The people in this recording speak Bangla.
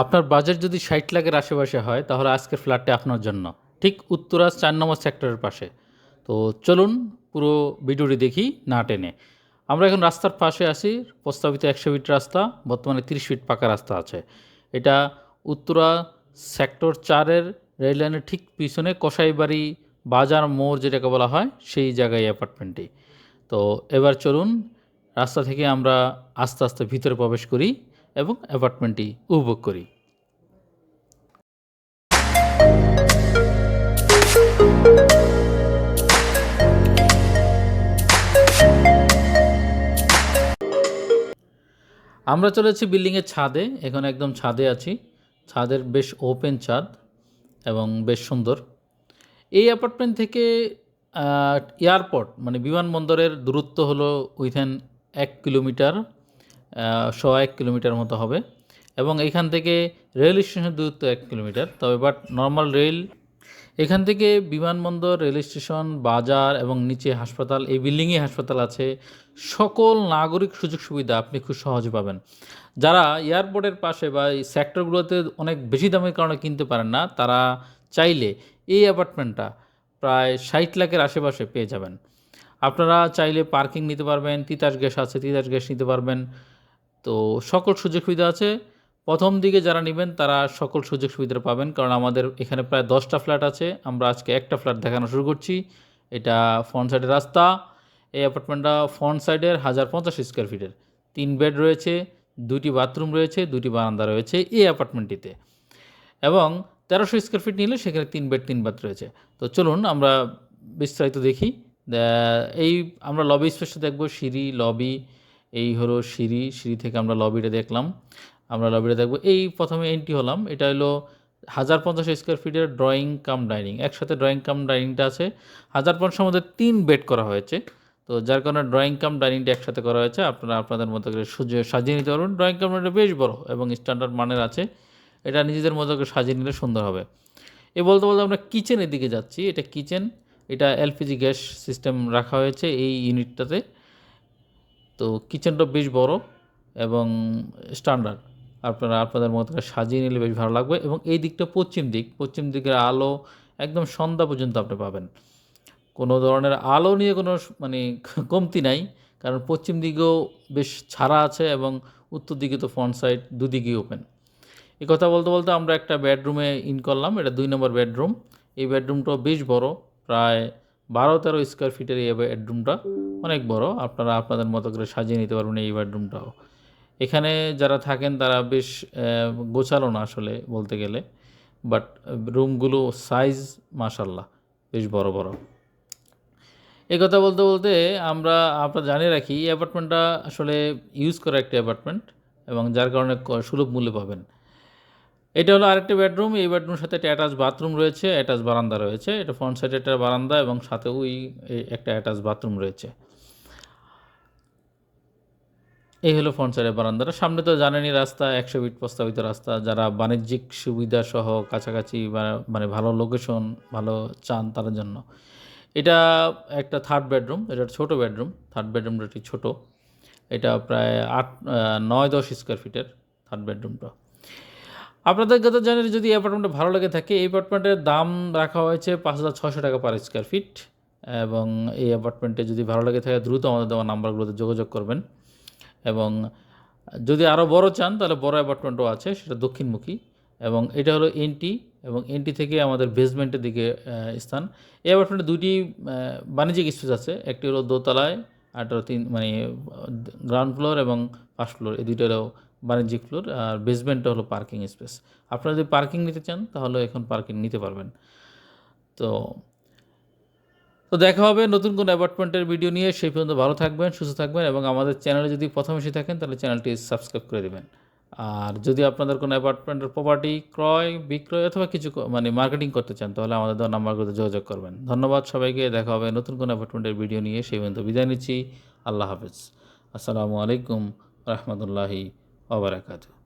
আপনার বাজেট যদি ষাট লাখের আশেপাশে হয়, তাহলে আজকের ফ্ল্যাটটি আপনার জন্য। ঠিক উত্তরা চার নম্বর সেক্টরের পাশে। তো চলুন পুরো ভিডিওটি দেখি না টেনে। আমরা এখন রাস্তার পাশে আসি প্রস্তাবিত একশো ফিট রাস্তা, বর্তমানে তিরিশ ফিট পাকা রাস্তা আছে। এটা উত্তরা সেক্টর চারের রেল লাইনের ঠিক পিছনে কসাইবাড়ি বাজার মোড় যেটাকে বলা হয়, সেই জায়গায় অ্যাপার্টমেন্টটি তো এবার চলুন, রাস্তা থেকে আমরা আস্তে আস্তে ভিতরে প্রবেশ করি। এবং অ্যাপার্টমেন্টটি উপভোগ করি। আমরা চলেছি বিল্ডিংয়ের ছাদে। এখন একদম ছাদে আছি। ছাদের বেশ ওপেন ছাদ এবং বেশ সুন্দর। এই অ্যাপার্টমেন্ট থেকে এয়ারপোর্ট মানে বিমানবন্দরের দূরত্ব হলো উইথেন এক কিলোমিটার শ এক কিলোমিটার মতো হবে। এবং এখান থেকে রেল স্টেশনের দূরত্ব এক কিলোমিটার। তবে বাট নর্মাল রেল এখান থেকে বিমানবন্দর, রেল স্টেশন, বাজার এবং নিচে হাসপাতাল, এই বিল্ডিংয়ে হাসপাতাল আছে। সকল নাগরিক সুযোগ সুবিধা আপনি খুব সহজে পাবেন। যারা এয়ারপোর্টের পাশে বা এই সেক্টরগুলোতে অনেক বেশি দামের কারণে কিনতে পারেন না, তারা চাইলে এই অ্যাপার্টমেন্টটা প্রায় ষাট লাখের আশেপাশে পেয়ে যাবেন। আপনারা চাইলে পার্কিং নিতে পারবেন, তিতাস গ্যাস আছে, তিতাস গ্যাস নিতে পারবেন। তো সকল সুযোগ সুবিধা আছে। প্রথম দিকে যারা নেবেন, তারা সকল সুযোগ সুবিধা পাবেন। কারণ আমাদের এখানে প্রায় দশটা ফ্ল্যাট আছে। আমরা আজকে একটা ফ্ল্যাট দেখানো শুরু করছি। এটা ফ্রন্ট সাইডের রাস্তা। এই অ্যাপার্টমেন্টটা ফ্রন্ট সাইডের হাজার পঞ্চাশ স্কোয়ার ফিটের। তিন বেড রয়েছে, দুটি বাথরুম রয়েছে, দুটি বারান্দা রয়েছে এই অ্যাপার্টমেন্টটিতে। এবং তেরোশো স্কোয়ার ফিট নিলে সেখানে তিন বেড, তিন বাথ রয়েছে। তো চলুন আমরা বিস্তারিত দেখি। এই আমরা লবি স্পেসে দেখব, সিঁড়ি লবি এই হলো সিঁড়ি সিঁড়ি থেকে আমরা লবিটা দেখলাম। আমরা লবিটা দেখব, এই প্রথমে এন্ট্রি হলাম। এটা হলো হাজার পঞ্চাশ স্কোয়ার ফিটের ড্রয়িং কাম ডাইনিং একসাথে ড্রয়িং কাম ডাইনিংটা আছে। হাজার পঞ্চাশের মধ্যে তিন বেড করা হয়েছে। তো যার কারণে ড্রয়িং কাম ডাইনিংটা একসাথে করা হয়েছে। আপনারা, আপনাদের মতো করে সুজে- সাজিয়ে নিতে পারবেন। ড্রয়িং কাম বেশ বড় এবং স্ট্যান্ডার্ড মানের আছে। এটা নিজেদের মতো করে সাজিয়ে নিলে সুন্দর হবে। এ বলতে বলতে আমরা কিচেনের দিকে যাচ্ছি। এটা কিচেন এটা এলপিজি গ্যাস সিস্টেম রাখা হয়েছে এই ইউনিটটাতে তো কিচেনটা বেশ বড় এবং স্ট্যান্ডার্ড। আপনারা আপনাদের মতো সাজিয়ে নিলে বেশ ভালো লাগবে এবং এই দিকটা পশ্চিম দিক। পশ্চিম দিকের আলো একদম সন্ধ্যা পর্যন্ত আপনি পাবেন। কোনো ধরনের আলো নিয়ে কোনো মানে কমতি নাই, কারণ পশ্চিম দিকেও বেশ ছাড়া আছে এবং উত্তর দিকে তো ফ্রন্ট সাইড দুদিকেই ওপেন এই কথা বলতে বলতে আমরা একটা বেডরুমে ইন করলাম, এটা দুই নম্বর বেডরুম এই বেডরুমটাও বেশ বড়, প্রায় বারো তেরো স্কোয়ার ফিটের এই বেডরুমটা অনেক বড়। আপনারা আপনাদের মতো করে সাজিয়ে নিতে পারবেন এই বেডরুমটাও এখানে যারা থাকেন তারা বেশ গোছালো না আসলে বলতে গেলে। বাট রুমগুলো সাইজ মাশাল্লাহ বেশ বড় বড়। এই কথা বলতে বলতে আমরা আপনারা জানিয়ে রাখি, এই অ্যাপার্টমেন্টটা আসলে ইউজ করা একটি অ্যাপার্টমেন্ট এবং যার কারণে সুলভ মূল্যে পাবেন। এটা হলো আরেকটা বেডরুম এই বেডরুমের সাথে একটা অ্যাটাচ বাথরুম রয়েছে অ্যাটাচ বারান্দা রয়েছে। এটা ফ্রন্ট সাইডে একটা বারান্দা এবং সাথে ওই একটা অ্যাটাচ বাথরুম রয়েছে। এই হলো ফ্রন্ট সাইডের বারান্দাটা। সামনে তো জানেনই রাস্তা, একশো ফিট প্রস্তাবিত রাস্তা। যারা বাণিজ্যিক সুবিধা সহ কাছাকাছি মানে ভালো লোকেশন ভালো চান তার জন্য। এটা একটা থার্ড বেডরুম এটা ছোট বেডরুম থার্ড বেডরুমটা একটি ছোটো। এটা প্রায় আট নয় দশ স্কোয়ার ফিটের থার্ড বেডরুমটা আপনাদের জানেন যদি অ্যাপার্টমেন্টটা ভালো লেগে থাকে, এই অ্যাপার্টমেন্টের দাম রাখা হয়েছে পাঁচ হাজার ছশো টাকা পার স্কোয়ার ফিট এবং এই অ্যাপার্টমেন্টে যদি ভালো লেগে থাকে, দ্রুত আমাদের দেওয়া নাম্বারগুলোতে যোগাযোগ করবেন। এবং যদি আরও বড় চান, তাহলে বড় অ্যাপার্টমেন্টও আছে, সেটা দক্ষিণমুখী। এবং এটা হলো এনটি, এবং এনটি থেকে আমাদের বেসমেন্টের দিকে স্থান। এই অ্যাপার্টমেন্টে দুটি বাণিজ্যিক স্পেস আছে, একটি হলো দোতলায়, আর তিন মানে গ্রাউন্ড ফ্লোর এবং ফার্স্ট ফ্লোর এই দুইটা হলো বাণিজ্যিক ফ্লোর আর বেসমেন্টটা হলো পার্কিং স্পেস আপনারা যদি পার্কিং নিতে চান, তাহলে এখন পার্কিং নিতে পারবেন। তো তো দেখা হবে নতুন কোনো অ্যাপার্টমেন্টের ভিডিও নিয়ে। সেই পর্যন্ত ভালো থাকবেন, সুস্থ থাকবেন এবং আমাদের চ্যানেলে যদি প্রথম এসে থাকেন, তাহলে চ্যানেলটি সাবস্ক্রাইব করে দেবেন। আর যদি আপনাদের কোনো অ্যাপার্টমেন্টের প্রপার্টি ক্রয়, বিক্রয় অথবা কিছু মানে মার্কেটিং করতে চান, তাহলে আমাদের দেওয়া নাম্বারগুলোতে যোগাযোগ করবেন। ধন্যবাদ সবাইকে, দেখা হবে নতুন কোনো অ্যাপার্টমেন্টের ভিডিও নিয়ে। সেই পর্যন্ত বিদায় নিচ্ছি। আল্লাহ হাফেজ। আসসালামু আলাইকুম রহমতুল্লাহি ওবরাকাতু